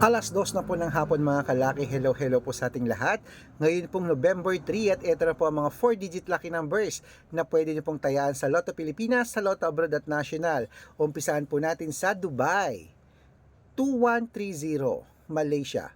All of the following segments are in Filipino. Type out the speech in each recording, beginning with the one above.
Alas dos na po ng hapon mga kalaki, hello hello po sa ating lahat. Ngayon pong November 3 at ito na po ang mga 4-digit lucky numbers na pwede niyo pong tayaan sa Lotto Pilipinas, sa Lotto Abroad at National. Umpisahan po natin sa Dubai, 2130, Malaysia,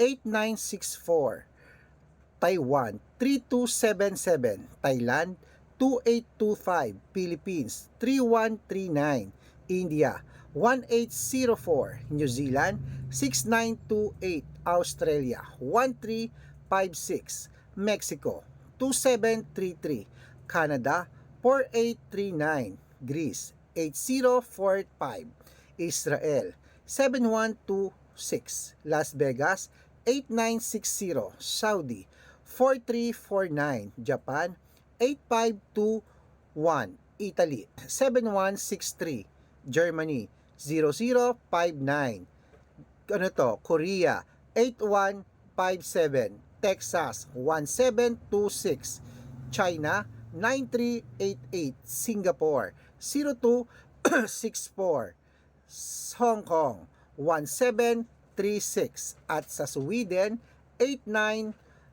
8964, Taiwan, 3277, Thailand, 2825, Philippines, 3139, India, 1804, New Zealand, 6928, Australia, 1356, Mexico, 2733, Canada, 4839, Greece, 8045, Israel, 7126, Las Vegas, 8960, Saudi, 4349, Japan, 8521, Italy, 7163, Germany, 0059, ano to, Korea, 8157, Texas, 1726, China, 9388, Singapore, 0264, Hong Kong, 1736, at sa Sweden,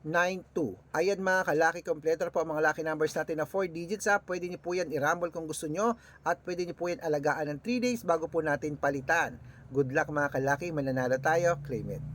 8992. Ayan mga kalaki kompleto na po ang mga lucky numbers natin na 4 digits ha. Pwede niyo po yan i-rumble kung gusto nyo at pwede niyo po yan alagaan ng 3 days bago po natin palitan. Good luck mga kalaki, mananalo tayo, claim it.